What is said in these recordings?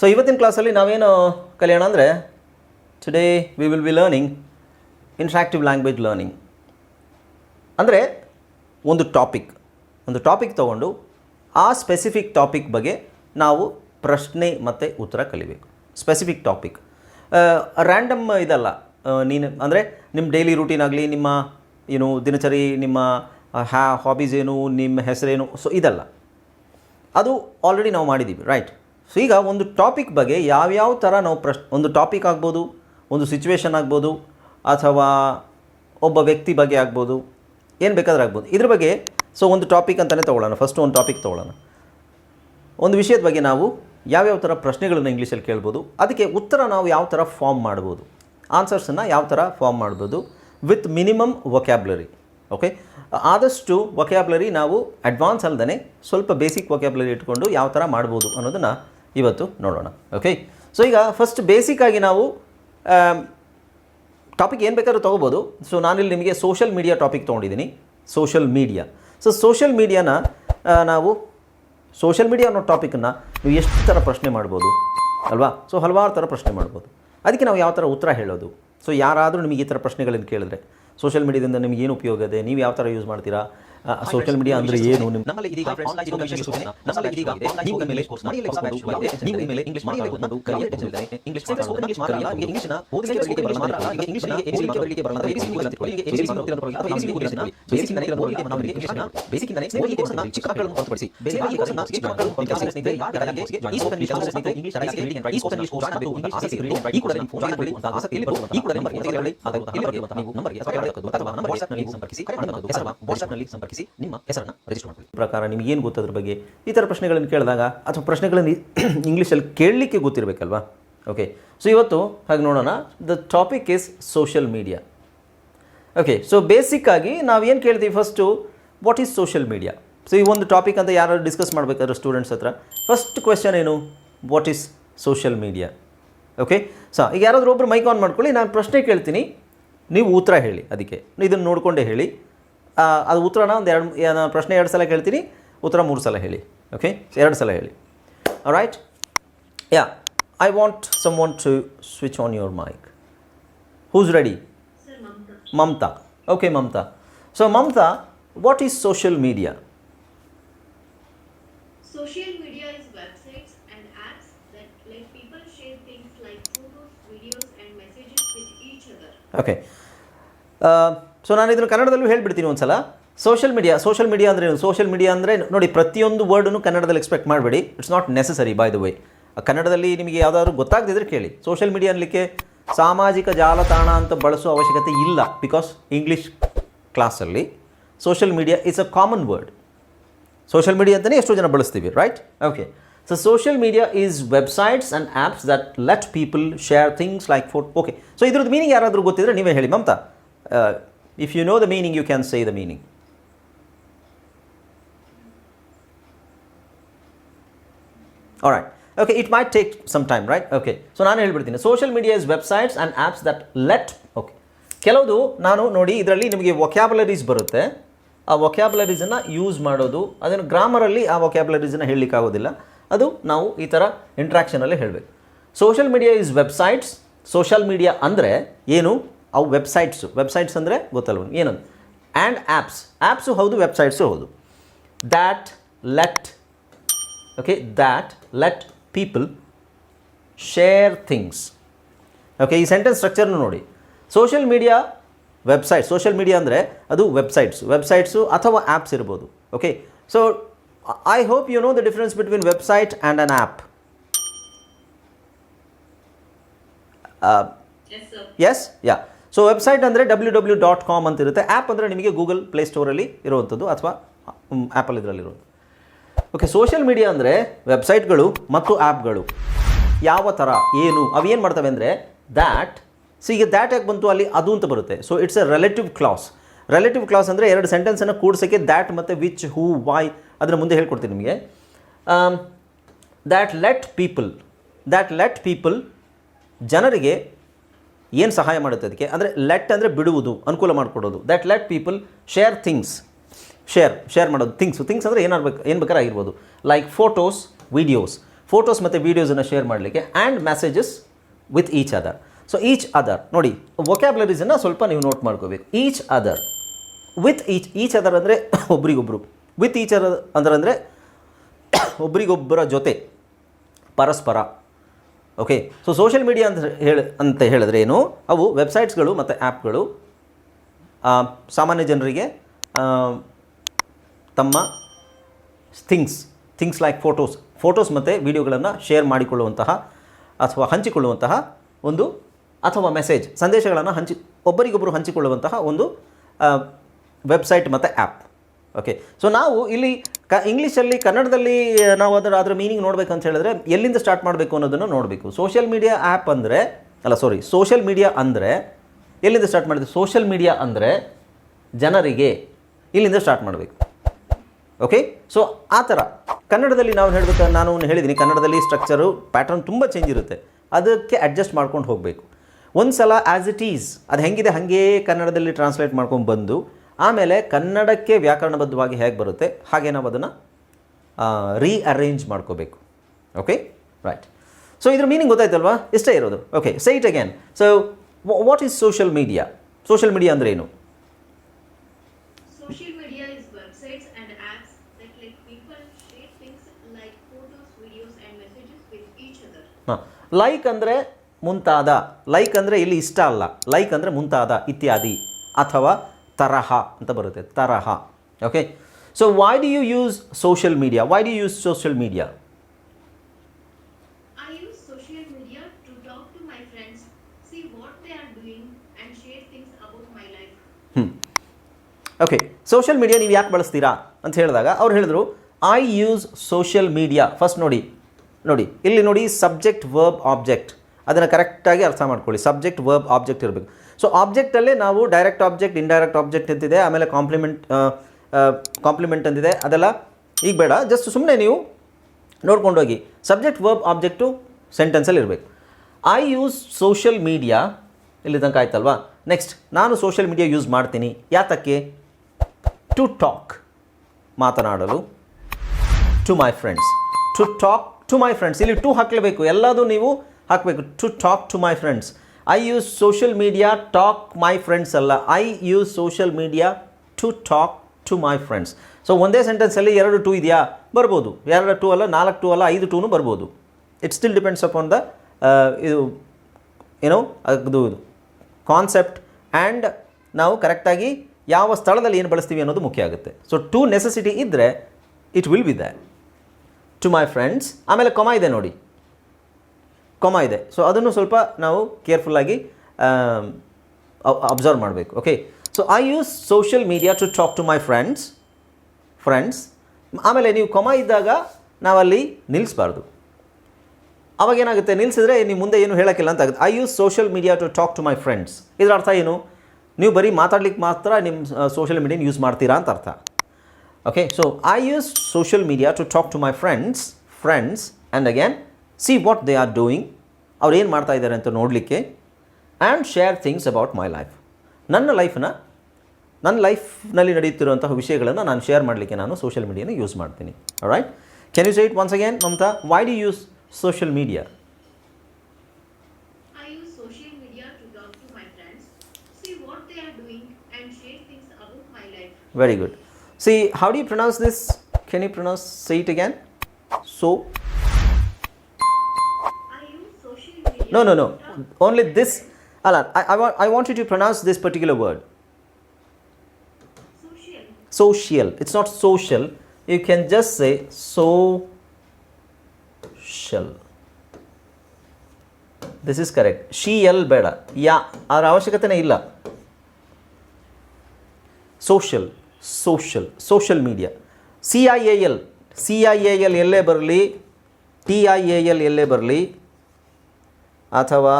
So ಇವತ್ತಿನ ಕ್ಲಾಸಲ್ಲಿ ನಾವೇನು ಕಲಿಯೋಣ ಅಂದರೆ today we will be learning interactive language learning ಅಂದರೆ ಒಂದು ಟಾಪಿಕ್ ಒಂದು ಟಾಪಿಕ್ ತೊಗೊಂಡು ಆ ಸ್ಪೆಸಿಫಿಕ್ ಟಾಪಿಕ್ ಬಗ್ಗೆ ನಾವು ಪ್ರಶ್ನೆ ಮತ್ತು ಉತ್ತರ ಕಲಿಬೇಕು. ಸ್ಪೆಸಿಫಿಕ್ ಟಾಪಿಕ್ ರ್ಯಾಂಡಮ್ ಇದಲ್ಲ. ನೀನು ಅಂದರೆ ನಿಮ್ಮ ಡೈಲಿ ರೂಟೀನ್ ಆಗಲಿ, ನಿಮ್ಮ, ಏನು, ದಿನಚರಿ, ನಿಮ್ಮ ಹ್ಯಾ ಹಾಬೀಸ್ ಏನು, ನಿಮ್ಮ ಹೆಸರೇನು ಸೊ ಇದಲ್ಲ. ಅದು ಆಲ್ರೆಡಿ ನಾವು ಮಾಡಿದ್ದೀವಿ ರೈಟ್ ಸೊ ಈಗ ಒಂದು ಟಾಪಿಕ್ ಬಗ್ಗೆ ಯಾವ್ಯಾವ ಥರ ನಾವು ಪ್ರಶ್, ಒಂದು ಟಾಪಿಕ್ ಆಗ್ಬೋದು, ಒಂದು ಸಿಚುವೇಶನ್ ಆಗ್ಬೋದು, ಅಥವಾ ಒಬ್ಬ ವ್ಯಕ್ತಿ ಬಗ್ಗೆ ಆಗ್ಬೋದು, ಏನು ಬೇಕಾದ್ರೆ ಆಗ್ಬೋದು. ಇದ್ರ ಬಗ್ಗೆ ಸೊ ಒಂದು ಟಾಪಿಕ್ ಅಂತಲೇ ತೊಗೊಳ್ಳೋಣ. ಫಸ್ಟ್ ಒಂದು ಟಾಪಿಕ್ ತೊಗೊಳ್ಳೋಣ. ಒಂದು ವಿಷಯದ ಬಗ್ಗೆ ನಾವು ಯಾವ್ಯಾವ ಥರ ಪ್ರಶ್ನೆಗಳನ್ನು ಇಂಗ್ಲೀಷಲ್ಲಿ ಕೇಳ್ಬೋದು, ಅದಕ್ಕೆ ಉತ್ತರ ನಾವು ಯಾವ ಥರ ಫಾರ್ಮ್ ಮಾಡ್ಬೋದು. ಆನ್ಸರ್ಸನ್ನು ಯಾವ ಥರ ಫಾರ್ಮ್ ಮಾಡ್ಬೋದು ವಿತ್ ಮಿನಿಮಮ್ ವೊಕ್ಯಾಬ್ಲರಿ ಓಕೆ ಆದಷ್ಟು ವೊಕ್ಯಾಬ್ಲರಿ ನಾವು ಅಡ್ವಾನ್ಸ್ ಅಲ್ಲದೇ ಸ್ವಲ್ಪ ಬೇಸಿಕ್ ವೊಕ್ಯಾಬ್ಲರಿ ಇಟ್ಕೊಂಡು ಯಾವ ಥರ ಮಾಡ್ಬೋದು ಅನ್ನೋದನ್ನು ಇವತ್ತು ನೋಡೋಣ ಓಕೆ ಸೊ ಈಗ ಫಸ್ಟ್ ಬೇಸಿಕ್ಕಾಗಿ ನಾವು ಟಾಪಿಕ್ ಏನು ಬೇಕಾದ್ರೂ ತೊಗೋಬೋದು. ಸೊ ನಾನಿಲ್ಲಿ ನಿಮಗೆ ಸೋಷಲ್ ಮೀಡಿಯಾ ಟಾಪಿಕ್ ತೊಗೊಂಡಿದ್ದೀನಿ. ಸೋಷಲ್ ಮೀಡಿಯಾ ಸೊ ಸೋಷಲ್ ಮೀಡಿಯಾನ ನಾವು ಸೋಷಲ್ ಮೀಡಿಯಾ ಅನ್ನೋ ಟಾಪಿಕನ್ನು ನೀವು ಎಷ್ಟು ಥರ ಪ್ರಶ್ನೆ ಮಾಡ್ಬೋದು, ಅಲ್ವಾ? ಸೊ ಹಲವಾರು ಥರ ಪ್ರಶ್ನೆ ಮಾಡ್ಬೋದು. ಅದಕ್ಕೆ ನಾವು ಯಾವ ಥರ ಉತ್ತರ ಹೇಳೋದು? ಸೊ ಯಾರಾದರೂ ನಿಮಗೆ ಈ ಥರ ಪ್ರಶ್ನೆಗಳನ್ನು ಕೇಳಿದ್ರೆ ಸೋಷಲ್ ಮೀಡಿಯಾದಿಂದ ನಿಮಗೇನು ಉಪಯೋಗ ಇದೆ? ನೀವು ಯಾವ ಥರ ಯೂಸ್ ಮಾಡ್ತೀರಾ? ಸೋಷಲ್ ಮೀಡಿಯಾ ಅಂದರೆ ಏನು ನಿಮ್ಮ ನಮ್ಮಲ್ಲಿ ಇದೀಗ ಆನ್ಲೈನ್ ಇದೊಂದು ವಿಷಯ ಸೂಚನೆ. ನಮ್ಮಲ್ಲಿ ಇದೀಗ ನೀವು ಇನ್ಮೇಲೆ ಕೋರ್ಸ್ ಮಾಡಿ ಇಲ್ಲಿ ಎಕ್ಸ್ಪರ್ಟ್ ಬಂದಿದೆ. ನೀವು ಇನ್ಮೇಲೆ ಇಂಗ್ಲಿಷ್ ಮಾತಾಡೋದು ಒಂದು ಕಲಿಯಲು ಟೆನ್ಷನ್ ಇದೆ. ಇಂಗ್ಲಿಷ್ ಮಾತಾಡೋದು ಇಂಗ್ಲಿಷ್ ಮಾತಾಡಲ್ಲ. ಈಗ ಇಂಗ್ಲಿಷ್ನ ಓದಲಿಕ್ಕೆ ಬರಲಿಕ್ಕೆ ಬರಲ್ಲ ಮಾತ್ರ ಅಲ್ಲ. ಈಗ ಇಂಗ್ಲಿಷ್ನ ಎಬಿಸಿ ಬರಲಿಕ್ಕೆ ಬರಲ್ಲ. ಎಬಿಸಿ ನೀವು ತಿಳ್ಕೊಳ್ಳಿ. ಈಗ ಎಬಿಸಿ ಗೊತ್ತಿಲ್ಲ ಪರವಾಗಿಲ್ಲ. ಅಥವಾ ಎಬಿಸಿ ಗೊತ್ತಿಲ್ಲ ಪರವಾಗಿಲ್ಲ. ಬೇಸಿಕ್ ಇಂದಾನೆ ಓದಲಿಕ್ಕೆ ನಾವು ಇಂಗ್ಲಿಷ್ನ ಬೇಸಿಕ್ ಇಂದಾನೆ ಓದಲಿಕ್ಕೆ ಬರಲ್ಲ. ಚಿಕ್ಕ ಮಕ್ಕಳನ್ನು ಹೊರತುಪಡಿಸಿ ಬೇರೆ ಈ ಕೋರ್ಸ್ನ ಚಿಕ್ಕ ಮಕ್ಕಳು ಹೊರತುಪಡಿಸಿ ಸ್ನೇಹಿತರೆ ಯಾರು ಯಾರಿಗೆ ಈ ಸ್ಪೋಕನ್ ಇಂಗ್ಲಿಷ್ ಕೋರ್ಸ್ ಸ್ನೇಹಿತರೆ English writing reading writing spoken English course ಮಾಡಬೇಕು ಇಂಗ್ಲಿಷ್ ಆಸಕ್ತಿ ರೀಡಿಂಗ್ ರೈಟಿಂಗ್ ಈ ಕೂಡ ನಿಮ್ಮ ಫೋನ್ ಮಾಡಿ ಅಂತ ಆಸಕ್ತಿ ಇಲ್ಲಿ ಬರುವಂತ ಈ ಕೂಡ ನಂಬರ್ ಇದೆ ಹೇಳಿ ಅಥವಾ ಇಲ್ಲಿ ಬರುವಂತ ನೀವು ನಂಬರ್ಗೆ ಅಥವಾ ಹೇಳಬೇಕು ಅಥವಾ ನಮ್ಮ ವಾಟ್ಸ್ಆಪ್ನಲ್ಲಿ ಸಂಪರ್ಕಿಸಿ ಕರೆ ಮಾಡಬಹುದು ಹೆಸರು ವಾಟ್ಸ್ಆಪ್ನಲ್ಲಿ ಸಂಪರ್ಕಿಸಿ ನಿಮ್ಮ ಹೆಸರನ್ನು ರಿಜಿಸ್ಟರ್ ಮಾಡಬೇಕು ಪ್ರಕಾರ ನಿಮಗೇನು ಗೊತ್ತದ್ರ ಬಗ್ಗೆ? ಈ ಥರ ಪ್ರಶ್ನೆಗಳನ್ನು ಕೇಳಿದಾಗ ಅಥವಾ ಪ್ರಶ್ನೆಗಳನ್ನು ಇಂಗ್ಲೀಷಲ್ಲಿ ಕೇಳಲಿಕ್ಕೆ ಗೊತ್ತಿರಬೇಕಲ್ವಾ? ಓಕೆ ಸೊ ಇವತ್ತು ಹಾಗೆ ನೋಡೋಣ. The topic is social media okay so ಬೇಸಿಕ್ಕಾಗಿ ನಾವೇನು ಕೇಳ್ತೀವಿ first what is social media so ಈ ಒಂದು ಟಾಪಿಕ್ ಅಂತ ಯಾರು ಡಿಸ್ಕಸ್ ಮಾಡಬೇಕಾದ್ರೆ ಸ್ಟೂಡೆಂಟ್ಸ್ ಹತ್ರ ಫಸ್ಟ್ ಕ್ವೆಶನ್ ಏನು? What is social media okay so ಈಗ ಯಾರಾದರೂ ಒಬ್ಬರು ಮೈಕ್ ಆನ್ ಮಾಡ್ಕೊಳ್ಳಿ, ನಾನು ಪ್ರಶ್ನೆ ಕೇಳ್ತೀನಿ. ನೀವು ಉತ್ತರ ಹೇಳಿ, ಅದಕ್ಕೆ. ಇದನ್ನು ನೋಡಿಕೊಂಡೇ ಹೇಳಿ. ಅದು ಉತ್ತರನ ಒಂದು ಎರಡು ಪ್ರಶ್ನೆ ಎರಡು ಸಲ ಕೇಳ್ತೀನಿ. ಉತ್ತರ ಮೂರು ಸಲ ಹೇಳಿ. ಓಕೆ ಎರಡು ಸಲ ಹೇಳಿ. Right yeah I want some want to switch on your mic who's ready Mamata okay Mamata so Mamata what is social media Social media is websites and apps that let people share things like photos, videos, and messages with each other. Okay so ನಾನು ಇದನ್ನು ಕನ್ನಡದಲ್ಲೂ ಹೇಳಿಬಿಡ್ತೀನಿ ಒಂದು ಸಲ social media social media ಅಂದರೆ social media ಅಂದರೆ ನೋಡಿ, ಪ್ರತಿಯೊಂದು ವರ್ಡನ್ನು ಕನ್ನಡದಲ್ಲಿ ಎಕ್ಸ್ಪೆಕ್ಟ್ ಮಾಡಬೇಡಿ. It's not necessary by the way ಕನ್ನಡದಲ್ಲಿ ನಿಮಗೆ ಯಾವುದಾದ್ರು ಗೊತ್ತಾಗದಿದ್ರೆ ಕೇಳಿ. ಸೋಷಿಯಲ್ ಮೀಡಿಯಾ ಅನ್ನಲಿಕ್ಕೆ ಸಾಮಾಜಿಕ ಜಾಲತಾಣ ಅಂತ ಬಳಸೋ ಅವಶ್ಯಕತೆ ಇಲ್ಲ ಬಿಕಾಸ್ ಇಂಗ್ಲೀಷ್ ಕ್ಲಾಸಲ್ಲಿ social media is a common word social media ಅಂತಲೇ ಎಷ್ಟೋ ಜನ ಬಳಸ್ತೀವಿ right okay so social media is websites and apps that let people share things like photo okay so ಇದ್ರದ್ದು ಮೀನಿಂಗ್ ಯಾರಾದರೂ ಗೊತ್ತಿದ್ರೆ ನೀವೇ ಹೇಳಿ, Mamata. If you the the meaning you can say the meaning right. Okay it might take some time right okay so ನಾನು ಹೇಳ್ಬಿಡ್ತೀನಿ. Social media is websites and apps that let okay ಕೆಲವುದು ನಾನು ನೋಡಿ ಇದರಲ್ಲಿ ನಿಮಗೆ ವೊಕ್ಯಾಬುಲರೀಸ್ ಬರುತ್ತೆ. ಆ ವೊಕ್ಯಾಬುಲರೀಸನ್ನು ಯೂಸ್ ಮಾಡೋದು, ಅದನ್ನು ಗ್ರಾಮರಲ್ಲಿ ಆ ವೊಕ್ಯಾಬುಲರೀಸನ್ನು ಹೇಳಲಿಕ್ಕಾಗೋದಿಲ್ಲ ಅದು ನಾವು ಈ ಥರ ಇಂಟ್ರಾಕ್ಷನಲ್ಲಿ ಹೇಳಬೇಕು. Social media is websites social media ಅಂದರೆ ಏನು? ಅವು ವೆಬ್ಸೈಟ್ಸು ವೆಬ್ಸೈಟ್ಸ್ ಅಂದರೆ ಗೊತ್ತಲ್ವ ಏನದು? ಆ್ಯಂಡ್ ಆ್ಯಪ್ಸ್ ಆ್ಯಪ್ಸು ಹೌದು ವೆಬ್ಸೈಟ್ಸು ಹೌದು. That let okay that let people share things okay ಈ ಸೆಂಟೆನ್ಸ್ ಸ್ಟ್ರಕ್ಚರ್ನು ನೋಡಿ. Social media website social media ಅಂದರೆ ಅದು ವೆಬ್ಸೈಟ್ಸು ವೆಬ್ಸೈಟ್ಸು ಅಥವಾ ಆ್ಯಪ್ಸ್ ಇರ್ಬೋದು. Okay so I hope you know the difference between website and an app. Yes yeah so website ಅಂದರೆ W W dot com ಅಂತ ಇರುತ್ತೆ ಆ್ಯಪ್ ಅಂದರೆ ನಿಮಗೆ ಗೂಗಲ್ ಪ್ಲೇ ಸ್ಟೋರಲ್ಲಿ ಇರುವಂಥದ್ದು ಅಥವಾ ಆ್ಯಪಲ್ ಇದರಲ್ಲಿರೋದು ಓಕೆ ಸೋಷಿಯಲ್ ಮೀಡಿಯಾ ಅಂದರೆ ವೆಬ್ಸೈಟ್ಗಳು ಮತ್ತು ಆ್ಯಪ್ಗಳು ಯಾವ ಥರ ಏನು ಅವೇನು ಮಾಡ್ತವೆ ಅಂದರೆ ದ್ಯಾಟ್ ಸೊ ಈಗ ದ್ಯಾಟ್ ಯಾಕೆ ಬಂತು ಅಲ್ಲಿ? ಅದು ಅಂತ ಬರುತ್ತೆ. So it's a relative clause relative clause ಅಂದರೆ ಎರಡು ಸೆಂಟೆನ್ಸನ್ನು ಕೂಡ್ಸೋಕ್ಕೆ ದ್ಯಾಟ್ ಮತ್ತು ವಿಚ್ ಹೂ ವಾಯ್ ಅದರ ಮುಂದೆ ಹೇಳ್ಕೊಡ್ತೀನಿ ನಿಮಗೆ. That let people that let people ಜನರಿಗೆ ಏನು ಸಹಾಯ ಮಾಡುತ್ತೆ ಅದಕ್ಕೆ? ಅಂದರೆ ಲೆಟ್ ಅಂದರೆ ಬಿಡುವುದು, ಅನುಕೂಲ ಮಾಡಿಕೊಡೋದು. That let people share things share share ಮಾಡೋದು. ಥಿಂಗ್ಸ್ ಥಿಂಗ್ಸ್ ಅಂದರೆ ಏನಾಗಬೇಕು ಏನು ಬೇಕಾದ್ರೆ ಆಗಿರ್ಬೋದು. ಲೈಕ್ ಫೋಟೋಸ್ ವೀಡಿಯೋಸ್ ಫೋಟೋಸ್ ಮತ್ತು ವೀಡಿಯೋಸನ್ನು ಶೇರ್ ಮಾಡಲಿಕ್ಕೆ and messages with each other so each other ನೋಡಿ ವೊಕ್ಯಾಬ್ಲರೀಸನ್ನು ಸ್ವಲ್ಪ ನೀವು ನೋಟ್ ಮಾಡ್ಕೋಬೇಕು. Each other with each each other ಅಂದರೆ ಒಬ್ರಿಗೊಬ್ರು. ವಿತ್ ಈಚ್ ಅದರ್ ಅಂದ್ರೆ ಅಂದರೆ ಒಬ್ರಿಗೊಬ್ಬರ ಜೊತೆ. ಪರಸ್ಪರ. ಓಕೆ ಸೊ ಸೋಷಿಯಲ್ ಮೀಡಿಯಾ ಅಂತ ಹೇಳಿ, ಅಂತ ಹೇಳಿದ್ರೆ ಏನು? ಅವು ವೆಬ್ಸೈಟ್ಸ್ಗಳು ಮತ್ತು ಆ್ಯಪ್ಗಳು ಸಾಮಾನ್ಯ ಜನರಿಗೆ ತಮ್ಮ things things like photos photos ಮತ್ತು ವೀಡಿಯೋಗಳನ್ನು ಶೇರ್ ಮಾಡಿಕೊಳ್ಳುವಂತಹ ಅಥವಾ ಹಂಚಿಕೊಳ್ಳುವಂತಹ ಒಂದು ಅಥವಾ ಮೆಸೇಜ್ ಸಂದೇಶಗಳನ್ನು ಹಂಚಿ ಒಬ್ಬರಿಗೊಬ್ಬರು ಹಂಚಿಕೊಳ್ಳುವಂತಹ ಒಂದು ವೆಬ್ಸೈಟ್ ಮತ್ತು ಆ್ಯಪ್ ಓಕೆ ಸೊ ನಾವು ಇಲ್ಲಿ ಕ, ಇಂಗ್ಲೀಷಲ್ಲಿ, ಕನ್ನಡದಲ್ಲಿ ನಾವು ಅದರ ಅದರ ಮೀನಿಂಗ್ ಅಂತ ಹೇಳಿದ್ರೆ ಎಲ್ಲಿಂದ ಸ್ಟಾರ್ಟ್ ಮಾಡಬೇಕು ಅನ್ನೋದನ್ನು ನೋಡಬೇಕು. ಸೋಷಿಯಲ್ ಮೀಡಿಯಾ ಆ್ಯಪ್ ಅಂದರೆ, ಅಲ್ಲ ಸಾರಿ ಸೋಷಿಯಲ್ ಮೀಡಿಯಾ ಅಂದರೆ, ಎಲ್ಲಿಂದ ಸ್ಟಾರ್ಟ್ ಮಾಡಿದೆ ಸೋಷಿಯಲ್ ಮೀಡಿಯಾ ಅಂದರೆ ಜನರಿಗೆ ಇಲ್ಲಿಂದ ಸ್ಟಾರ್ಟ್ ಮಾಡಬೇಕು. ಓಕೆ ಸೊ ಆ ಥರ. ಕನ್ನಡದಲ್ಲಿ ನಾವು ಹೇಳಬೇಕು, ನಾನು ಹೇಳಿದ್ದೀನಿ ಕನ್ನಡದಲ್ಲಿ ಸ್ಟ್ರಕ್ಚರು ಪ್ಯಾಟರ್ನ್ ತುಂಬ ಚೇಂಜ್ ಇರುತ್ತೆ. ಅದಕ್ಕೆ ಅಡ್ಜಸ್ಟ್ ಮಾಡ್ಕೊಂಡು ಹೋಗಬೇಕು. ಒಂದು ಸಲ ಆ್ಯಸ್ ಇಟ್ ಈಸ್ ಅದು ಹೆಂಗಿದೆ, ಹಾಗೇ ಕನ್ನಡದಲ್ಲಿ ಟ್ರಾನ್ಸ್ಲೇಟ್ ಮಾಡ್ಕೊಂಡು ಬಂದು ಆಮೇಲೆ ಕನ್ನಡಕ್ಕೆ ವ್ಯಾಕರಣಬದ್ಧವಾಗಿ ಹೇಗೆ ಬರುತ್ತೆ? ಹಾಗೆ ನಾವು ಅದನ್ನು ರೀಅರೇಂಜ್ ಮಾಡ್ಕೋಬೇಕು. ಓಕೆ ರೈಟ್ ಸೊ ಇದ್ರ ಮೀನಿಂಗ್ ಗೊತ್ತಾಯ್ತಲ್ವಾ? ಇಷ್ಟೇ ಇರೋದು. Okay say it again so what is social media social media ಅಂದರೆ ಏನು. ಹಾಂ. ಲೈಕ್ ಅಂದರೆ ಮುಂತಾದ. ಲೈಕ್ ಅಂದರೆ ಇಲ್ಲಿ ಇಷ್ಟ ಅಲ್ಲ. ಲೈಕ್ ಅಂದರೆ ಮುಂತಾದ ಇತ್ಯಾದಿ. ಅಥವಾ ತರಹ ಅಂತ ಬರುತ್ತೆ ತರಹ. Okay so why do you use social media why do use social media okay social media ನೀವು ಯಾಕೆ ಬಳಸ್ತೀರಾ ಅಂತ ಹೇಳಿದಾಗ ಅವ್ರು ಹೇಳಿದ್ರು I use social media first ನೋಡಿ ನೋಡಿ. ಇಲ್ಲಿ ನೋಡಿ ಸಬ್ಜೆಕ್ಟ್ ವರ್ಬ್ ಆಬ್ಜೆಕ್ಟ್ ಅದನ್ನು ಕರೆಕ್ಟಾಗಿ ಅರ್ಥ ಮಾಡ್ಕೊಳ್ಳಿ. ಸಬ್ಜೆಕ್ಟ್ ವರ್ಬ್ ಆಬ್ಜೆಕ್ಟ್ ಇರಬೇಕು. ಸೊ ಆಬ್ಜೆಕ್ಟಲ್ಲೇ ನಾವು ಡೈರೆಕ್ಟ್ ಆಬ್ಜೆಕ್ಟ್ ಇಂಡೈರೆಕ್ಟ್ ಆಬ್ಜೆಕ್ಟ್ ಅಂತಿದೆ, ಆಮೇಲೆ ಕಾಂಪ್ಲಿಮೆಂಟ್ ಕಾಂಪ್ಲಿಮೆಂಟ್ ಅಂತಿದೆ, ಅದೆಲ್ಲ ಈಗ ಬೇಡ ಜಸ್ಟ್ ಸುಮ್ಮನೆ ನೀವು ನೋಡ್ಕೊಂಡು ಹೋಗಿ ಸಬ್ಜೆಕ್ಟ್ ವರ್ಬ್ ಆಬ್ಜೆಕ್ಟು ಸೆಂಟೆನ್ಸಲ್ಲಿ ಇರಬೇಕು. ಐ ಯೂಸ್ ಸೋಷಿಯಲ್ ಮೀಡಿಯಾ ಇಲ್ಲಿ ತನಕ ಆಯ್ತಲ್ವಾ? ನೆಕ್ಸ್ಟ್ ನಾನು ಸೋಷಿಯಲ್ ಮೀಡಿಯಾ ಯೂಸ್ ಮಾಡ್ತೀನಿ. ಯಾತಕ್ಕೆ? ಟು ಟಾಕ್ ಮಾತನಾಡಲು to my friends to talk to my friends ಇಲ್ಲಿ ಟು ಹಾಕಲೇಬೇಕು. ಎಲ್ಲದೂ ನೀವು ಹಾಕಬೇಕು. To talk to my friends I use social media talk my friends ಅಲ್ಲ. I use social media to talk to my friends so ಒಂದೇ ಸೆಂಟೆನ್ಸಲ್ಲಿ ಎರಡು two ಇದೆಯಾ? ಬರ್ಬೋದು. ಎರಡು ಟೂ ಅಲ್ಲ, ನಾಲ್ಕು ಟೂ ಅಲ್ಲ, ಐದು ಟೂನು ಬರ್ಬೋದು. It still depends upon the ಇದು ಏನೋ ಅದು ಕಾನ್ಸೆಪ್ಟ್ ಆ್ಯಂಡ್ ನಾವು ಕರೆಕ್ಟಾಗಿ ಯಾವ ಸ್ಥಳದಲ್ಲಿ ಏನು ಬಳಸ್ತೀವಿ ಅನ್ನೋದು ಮುಖ್ಯ ಆಗುತ್ತೆ. ಸೊ ಟೂ ನೆಸೆಸಿಟಿ ಇದ್ದರೆ it will be that to my friends ಆಮೇಲೆ ಕೊಮ ಇದೆ ನೋಡಿ. ಕೊಮ ಇದೆ. ಸೊ ಅದನ್ನು ಸ್ವಲ್ಪ ನಾವು ಕೇರ್ಫುಲ್ಲಾಗಿ ಅಬ್ಸರ್ವ್ ಮಾಡಬೇಕು. Okay so I use social media to talk to my friends friends ಆಮೇಲೆ ನೀವು ಕೊಮ ಇದ್ದಾಗ ನಾವಲ್ಲಿ ನಿಲ್ಲಿಸಬಾರ್ದು ಅವಾಗೇನಾಗುತ್ತೆ ನಿಲ್ಲಿಸಿದ್ರೆ ನೀವು ಮುಂದೆ ಏನು ಹೇಳೋಕ್ಕಿಲ್ಲ ಅಂತ ಆಗುತ್ತೆ. I use social media to talk to my friends ಇದರ ಅರ್ಥ ಏನು? ನೀವು ಬರೀ ಮಾತಾಡ್ಲಿಕ್ಕೆ ಮಾತ್ರ ನಿಮ್ಮ ಸೋಷಿಯಲ್ ಮೀಡಿಯಾನ ಯೂಸ್ ಮಾಡ್ತೀರಾ ಅಂತ ಅರ್ಥ. Okay so I use social media to talk to my friends friends and again see what they are doing ಅವ್ರು ಏನು ಮಾಡ್ತಾ ಇದ್ದಾರೆ ಅಂತ ನೋಡಲಿಕ್ಕೆ and share things about my life ನನ್ನ ಲೈಫನ್ನ ನನ್ನ ಲೈಫ್ನಲ್ಲಿ ನಡೆಯುತ್ತಿರುವಂತಹ ವಿಷಯಗಳನ್ನು ನಾನು ಶೇರ್ ಮಾಡಲಿಕ್ಕೆ ನಾನು ಸೋಷಿಯಲ್ ಮೀಡಿಯಾನ ಯೂಸ್ ಮಾಡ್ತೀನಿ. Right can you it once again Mamata? Why do use social media very good see how do pronounce this can you pronounce seat again so no, no, no. Only this. Alan, I, I, want, I want you to pronounce this particular word. Social. Social. It's not social. You can just say so shall. This is correct. She L ಬೇಡ ಯಾ ಅದರ ಅವಶ್ಯಕತೆನೇ ಇಲ್ಲ social social social media C I A L C I A L ಎಲ್ಲೇ ಬರಲಿ T I A L ಎಲ್ಲೇ ಬರಲಿ ಅಥವಾ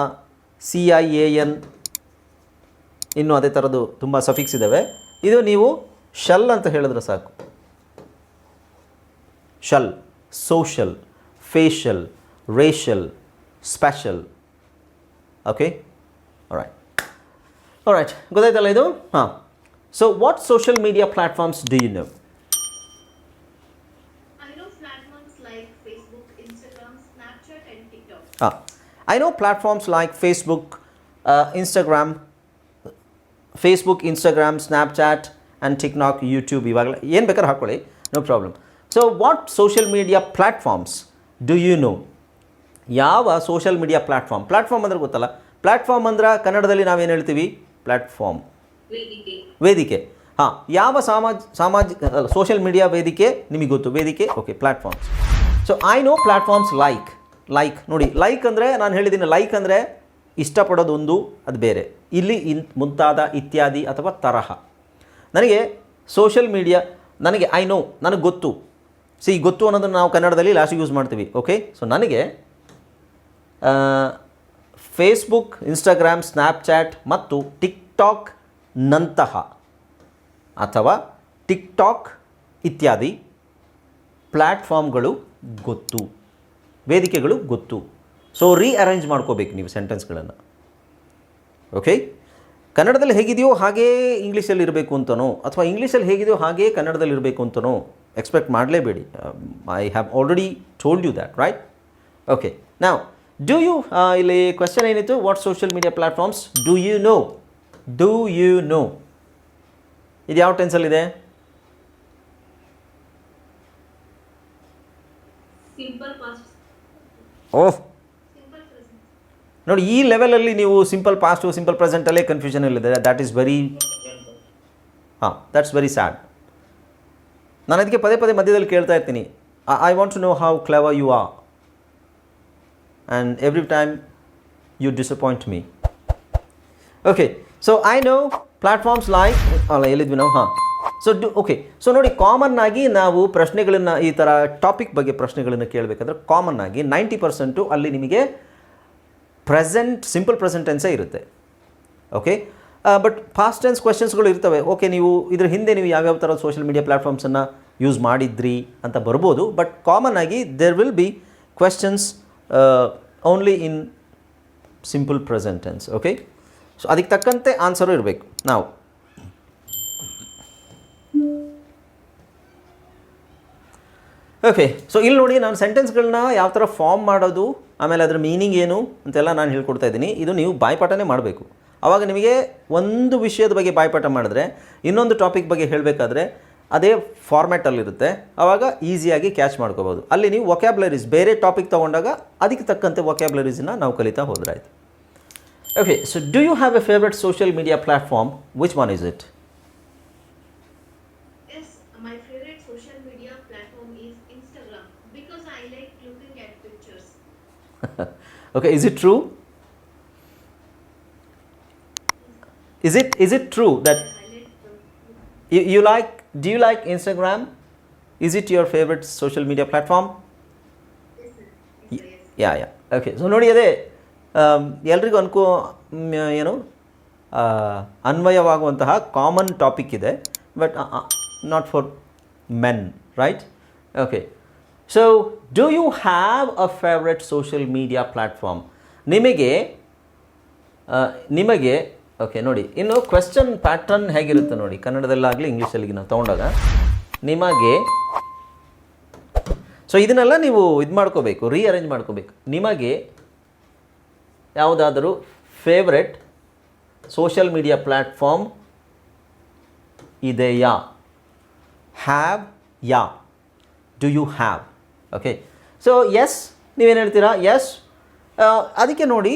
C I A N ಇನ್ನೂ ಅದೇ ಥರದ್ದು ತುಂಬ ಸಫಿಕ್ಸ್ ಇದ್ದಾವೆ. ಇದು ನೀವು ಶಲ್ ಅಂತ ಹೇಳಿದ್ರೆ ಸಾಕು. Shall social facial racial special okay right right ಗೊತ್ತಾಯ್ತಲ್ಲ ಇದು? ಹಾಂ. So what social media platforms do you know I know platforms like Facebook, Instagram, Facebook, I know platforms like Facebook Instagram Facebook Instagram Snapchat and TikTok YouTube ಇವಾಗಲೇ ಏನು ಬೇಕಾದ್ರೂ ಹಾಕ್ಕೊಳ್ಳಿ no problem so what social media platforms do you know ಯಾವ social media platform platform ಅಂದ್ರೆ ಗೊತ್ತಲ್ಲ? Platform ಅಂದ್ರೆ ಕನ್ನಡದಲ್ಲಿ ನಾವೇನು ಹೇಳ್ತೀವಿ? ಪ್ಲ್ಯಾಟ್ಫಾರ್ಮ್ ವೇದಿಕೆ. ಹಾ ಹಾಂ ಯಾವ ಸಾಮಾಜ್ ಸಾಮಾಜಿಕ ಸೋಷಿಯಲ್ ಮೀಡಿಯಾ ವೇದಿಕೆ? ನಿಮಗೆ ಗೊತ್ತು. ವೇದಿಕೆ okay platforms so I know platforms like like ನೋಡಿ ಲೈಕ್ ಅಂದರೆ ನಾನು ಹೇಳಿದ್ದೀನಿ ಲೈಕ್ ಅಂದರೆ ಇಷ್ಟಪಡೋದು ಒಂದು ಅದು ಬೇರೆ. ಇಲ್ಲಿ ಇನ್, ಮುಂತಾದ ಇತ್ಯಾದಿ ಅಥವಾ ತರಹ. ನನಗೆ ಸೋಷಿಯಲ್ ಮೀಡಿಯಾ ನನಗೆ ಐ ನೋ ನನಗೆ ಗೊತ್ತು. ಸಿ ಗೊತ್ತು ಅನ್ನೋದನ್ನು ನಾವು ಕನ್ನಡದಲ್ಲಿ ಲಾಸ್ಟಿಗೆ ಯೂಸ್ ಮಾಡ್ತೀವಿ ಓಕೆ ಸೊ ನನಗೆ ಫೇಸ್ಬುಕ್ ಇನ್ಸ್ಟಾಗ್ರಾಮ್ ಸ್ನ್ಯಾಪ್ಚ್ಯಾಟ್ ಮತ್ತು ಟಿಕ್ಟಾಕ್ ನಂತಹ ಅಥವಾ ಟಿಕ್ಟಾಕ್ ಇತ್ಯಾದಿ ಪ್ಲ್ಯಾಟ್ಫಾರ್ಮ್ಗಳು ಗೊತ್ತು. ವೇದಿಕೆಗಳು ಗೊತ್ತು. ಸೊ ರೀಅರೇಂಜ್ ಮಾಡ್ಕೋಬೇಕು ನೀವು ಸೆಂಟೆನ್ಸ್ಗಳನ್ನು ಓಕೆ ಕನ್ನಡದಲ್ಲಿ ಹೇಗಿದೆಯೋ ಹಾಗೇ ಇಂಗ್ಲೀಷಲ್ಲಿ ಇರಬೇಕು ಅಂತನೋ, ಅಥವಾ ಇಂಗ್ಲೀಷಲ್ಲಿ ಹೇಗಿದೆಯೋ ಹಾಗೇ ಕನ್ನಡದಲ್ಲಿ ಇರಬೇಕು ಅಂತನೋ expect ಮಾಡಲೇಬೇಡಿ. I have already told you that right okay ನಾವು ಡೂ ಯು ಇಲ್ಲಿ ಕ್ವೆಶನ್ ಏನಿತ್ತು? What social media platforms do you know do you know ಇದು ಯಾವ ಟೆನ್ಸಲ್ಲಿದೆ ಸಿಂಪಲ್ ಪಾಸ್ಟ್ ಓಹ್. ನೋಡಿ, ಈ ಲೆವೆಲಲ್ಲಿ ನೀವು ಸಿಂಪಲ್ ಪಾಸ್ಟು ಸಿಂಪಲ್ ಪ್ರೆಸೆಂಟಲ್ಲೇ ಕನ್ಫ್ಯೂಷನಲ್ಲಿದೆ ದ್ಯಾಟ್ ಈಸ್ ವೆರಿ ಹಾಂ ದ್ಯಾಟ್ಸ್ ವೆರಿ ಸ್ಯಾಡ್ ನಾನು ಅದಕ್ಕೆ ಪದೇ ಪದೇ ಮಧ್ಯದಲ್ಲಿ ಕೇಳ್ತಾ ಇರ್ತೀನಿ. I want to know how clever you are and every time you disappoint me okay so I know platforms like ಅಲ್ಲ, ಎಲ್ಲಿದ್ವಿ ನಾವು? ಹಾಂ. ಸೊ ಡು ಓಕೆ ಸೊ ನೋಡಿ ಕಾಮನ್ ಆಗಿ ನಾವು ಪ್ರಶ್ನೆಗಳನ್ನು ಈ ಥರ ಟಾಪಿಕ್ ಬಗ್ಗೆ ಪ್ರಶ್ನೆಗಳನ್ನು ಕೇಳಬೇಕಂದ್ರೆ ಕಾಮನ್ ಆಗಿ ನೈಂಟಿ ಪರ್ಸೆಂಟು ಅಲ್ಲಿ ನಿಮಗೆ ಪ್ರೆಸೆಂಟ್ ಸಿಂಪಲ್ ಪ್ರೆಸೆಂಟ್ ಟೆನ್ಸೇ ಇರುತ್ತೆ. ಓಕೆ ಬಟ್ ಫಾಸ್ಟ್ ಟೆನ್ಸ್ ಕ್ವೆಶನ್ಸ್ಗಳು ಇರ್ತವೆ. ಓಕೆ ನೀವು ಇದ್ರ ಹಿಂದೆ ನೀವು ಯಾವ್ಯಾವ ಥರ ಸೋಷಿಯಲ್ ಮೀಡಿಯಾ ಪ್ಲ್ಯಾಟ್ಫಾರ್ಮ್ಸನ್ನು ಯೂಸ್ ಮಾಡಿದ್ರಿ ಅಂತ ಬರ್ಬೋದು. ಬಟ್ ಕಾಮನ್ ಆಗಿ there will be questions only in simple present tense okay so ಅದಕ್ಕೆ ತಕ್ಕಂತೆ ಆನ್ಸರು ಇರಬೇಕು. ನಾವು ಓಕೆ ಸೊ ಇಲ್ಲಿ ನೋಡಿ ನಾನು ಸೆಂಟೆನ್ಸ್ಗಳನ್ನ ಯಾವ ಥರ ಫಾರ್ಮ್ ಮಾಡೋದು, ಆಮೇಲೆ ಅದರ ಮೀನಿಂಗ್ ಏನು ಅಂತೆಲ್ಲ ನಾನು ಹೇಳ್ಕೊಡ್ತಾ ಇದ್ದೀನಿ. ಇದು ನೀವು ಬಾಯ್ಪಾಠನೇ ಮಾಡಬೇಕು. ಆವಾಗ ನಿಮಗೆ ಒಂದು ವಿಷಯದ ಬಗ್ಗೆ ಬಾಯ್ಪಾಠ ಮಾಡಿದ್ರೆ, ಇನ್ನೊಂದು ಟಾಪಿಕ್ ಬಗ್ಗೆ ಹೇಳಬೇಕಾದ್ರೆ ಅದೇ ಫಾರ್ಮ್ಯಾಟಲ್ಲಿರುತ್ತೆ ಆವಾಗ ಈಸಿಯಾಗಿ ಕ್ಯಾಚ್ ಮಾಡ್ಕೋಬೋದು ಅಲ್ಲಿ ನೀವು ವೊಕ್ಯಾಬ್ಲರೀಸ್ ಬೇರೆ ಟಾಪಿಕ್ ತೊಗೊಂಡಾಗ ಅದಕ್ಕೆ ತಕ್ಕಂತೆ ವೊಕ್ಯಾಬ್ಲರೀಸನ್ನ ನಾವು ಕಲಿತಾ ಹೋದ್ರೆ ಆಯ್ತು okay so do you have a favourite social media platform which one is it Yes, my favorite social media platform is Instagram because I like looking at pictures. Okay is it true is it is it true that you, you like do you like instagram is it your favorite social media platform yeah yeah okay so ನೋಡಿ ಅದೇ ಎಲ್ರಿಗೂ ಅನ್ಕೋ ಏನು ಅನ್ವಯವಾಗುವಂತಹ common topic ಇದೆ but not for men right okay so do you have a favourite social media platform ನಿಮಗೆ ನಿಮಗೆ okay ನೋಡಿ, ಇನ್ನು ಕ್ವೆಶ್ಚನ್ ಪ್ಯಾಟ್ರನ್ ಹೇಗಿರುತ್ತೆ ನೋಡಿ, ಕನ್ನಡದಲ್ಲಾಗಲಿ ಇಂಗ್ಲೀಷಲ್ಲಿ ನಾವು ತೊಗೊಂಡಾಗ, ನಿಮಗೆ ಸೊ ಇದನ್ನೆಲ್ಲ ನೀವು ಇದು ಮಾಡ್ಕೋಬೇಕು ರೀಅರೇಂಜ್ ಮಾಡ್ಕೋಬೇಕು. ನಿಮಗೆ ಯಾವುದಾದರೂ ಫೇವ್ರೆಟ್ ಸೋಷಿಯಲ್ ಮೀಡಿಯಾ ಪ್ಲ್ಯಾಟ್ಫಾರ್ಮ್ ಇದೆಯಾ? Have yeah do you have okay so yes ನೀವೇನು ಹೇಳ್ತೀರಾ? ಎಸ್ ಅದಕ್ಕೆ ನೋಡಿ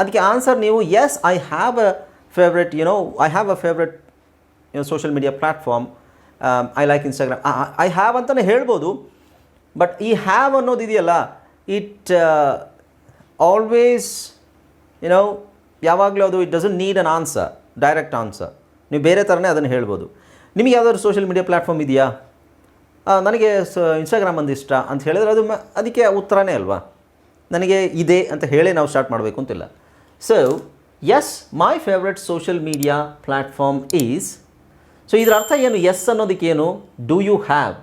ಅದಕ್ಕೆ ಆನ್ಸರ್ ನೀವು yes I have a favourite you know I have a favourite social media platform I like Instagram I have ಅಂತಲೇ ಹೇಳ್ಬೋದು. But ಈ ಹ್ಯಾವ್ ಅನ್ನೋದು ಇದೆಯಲ್ಲ ಇಟ್ ಆಲ್ವೇಸ್ ಯುನೋ ಯಾವಾಗಲೂ ಅದು it doesn't need an answer direct answer ನೀವು ಬೇರೆ ಥರನೇ ಅದನ್ನು ಹೇಳ್ಬೋದು. ನಿಮಗೆ ಯಾವ್ದಾದ್ರು ಸೋಷಿಯಲ್ ಮೀಡಿಯಾ ಪ್ಲಾಟ್ಫಾರ್ಮ್ ಇದೆಯಾ? ನನಗೆ ಸ ಇನ್ಸ್ಟಾಗ್ರಾಮ್ ಒಂದು ಇಷ್ಟ ಅಂತ ಹೇಳಿದರೆ ಅದು ಅದಕ್ಕೆ ಉತ್ತರನೇ ಅಲ್ವಾ? ನನಗೆ ಇದೆ ಅಂತ ಹೇಳಿ ನಾವು ಸ್ಟಾರ್ಟ್ ಮಾಡಬೇಕು ಅಂತಿಲ್ಲ. So yes my favourite social media platform is so ಇದರ ಅರ್ಥ ಏನು? ಎಸ್ ಅನ್ನೋದಕ್ಕೆ ಏನು? ಡೂ ಯು ಹ್ಯಾವ್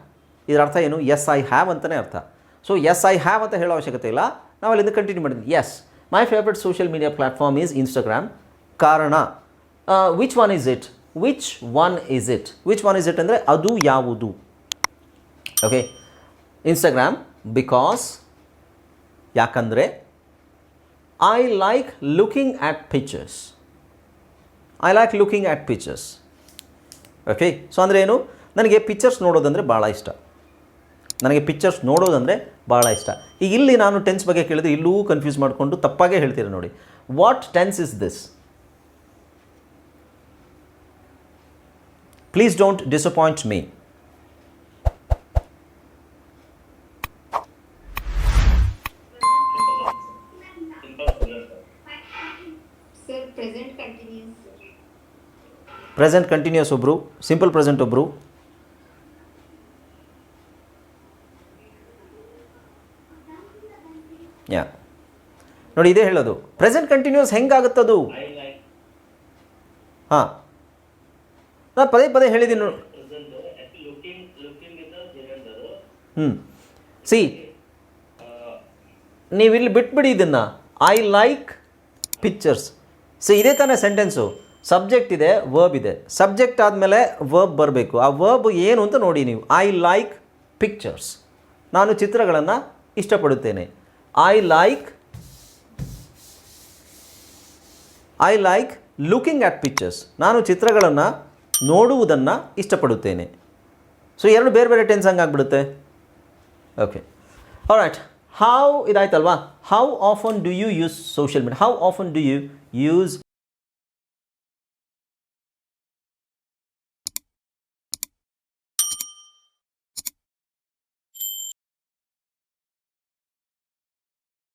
ಇದರ ಅರ್ಥ ಏನು? ಎಸ್ ಐ ಹ್ಯಾವ್ ಅಂತಲೇ ಅರ್ಥ. ಸೊ ಎಸ್ ಐ ಹ್ಯಾವ್ ಅಂತ ಹೇಳೋ ಅವಶ್ಯಕತೆ ಇಲ್ಲ. ನಾವು ಅಲ್ಲಿಂದ ಕಂಟಿನ್ಯೂ ಮಾಡಿದ್ವಿ. Yes my favourite social media platform is Instagram ಕಾರಣ which one is it which one is it which one is it ಅಂದರೆ ಅದು ಯಾವುದು? ಓಕೆ ಇನ್ಸ್ಟಾಗ್ರಾಮ್ ಬಿಕಾಸ್ ಯಾಕಂದರೆ I like looking at pictures I like looking at pictures okay so ಅಂದರೆ ಏನು? ನನಗೆ pictures ನೋಡೋದಂದರೆ ಭಾಳ ಇಷ್ಟ. ನನಗೆ ಪಿಕ್ಚರ್ಸ್ ನೋಡೋದಂದರೆ ಭಾಳ ಇಷ್ಟ. ಈಗ ಇಲ್ಲಿ ನಾನು ಟೆನ್ಸ್ ಬಗ್ಗೆ ಕೇಳಿದ್ರೆ ಇಲ್ಲೂ ಕನ್ಫ್ಯೂಸ್ ಮಾಡಿಕೊಂಡು ತಪ್ಪಾಗೇ ಹೇಳ್ತೀರ ನೋಡಿ. What tense is this please don't disappoint me present continuous ಒಬ್ಬರು ಸಿಂಪಲ್ ಪ್ರೆಸೆಂಟ್ ಒಬ್ಬರು ಯಾ ನೋಡಿ ಇದೇ ಹೇಳೋದು. ಪ್ರೆಸೆಂಟ್ ಕಂಟಿನ್ಯೂಸ್ ಹೆಂಗಾಗುತ್ತದು? ಹಾಂ. ನಾನು ಪದೇ ಪದೇ ಹೇಳಿದ್ದೀನಿ ನೋಡಿ. ಹ್ಞೂ ಸಿ ನೀವಿಲ್ಲಿ ಬಿಟ್ಬಿಡಿ ಇದನ್ನು. ಐ ಲೈಕ್ ಪಿಕ್ಚರ್ಸ್ ಸೊ ಇದೇ ತಾನೇ ಸೆಂಟೆನ್ಸು ಸಬ್ಜೆಕ್ಟ್ ಇದೆ ವರ್ಬ್ ಇದೆ. ಸಬ್ಜೆಕ್ಟ್ ಆದಮೇಲೆ ವರ್ಬ್ ಬರಬೇಕು. ಆ ವರ್ಬ್ ಏನು ಅಂತ ನೋಡಿ ನೀವು. ಐ ಲೈಕ್ ಪಿಕ್ಚರ್ಸ್ ನಾನು ಚಿತ್ರಗಳನ್ನು ಇಷ್ಟಪಡುತ್ತೇನೆ. I like I like looking at pictures ನಾನು ಚಿತ್ರಗಳನ್ನು ನೋಡುವುದನ್ನು ಇಷ್ಟಪಡುತ್ತೇನೆ. ಸೊ ಎರಡು ಬೇರೆ ಬೇರೆ ಟೆನ್ಸ್ ಹಂಗಾಗ್ಬಿಡುತ್ತೆ okay right how ಇದಾಯ್ತಲ್ವಾ? How often do you use social media how often do you use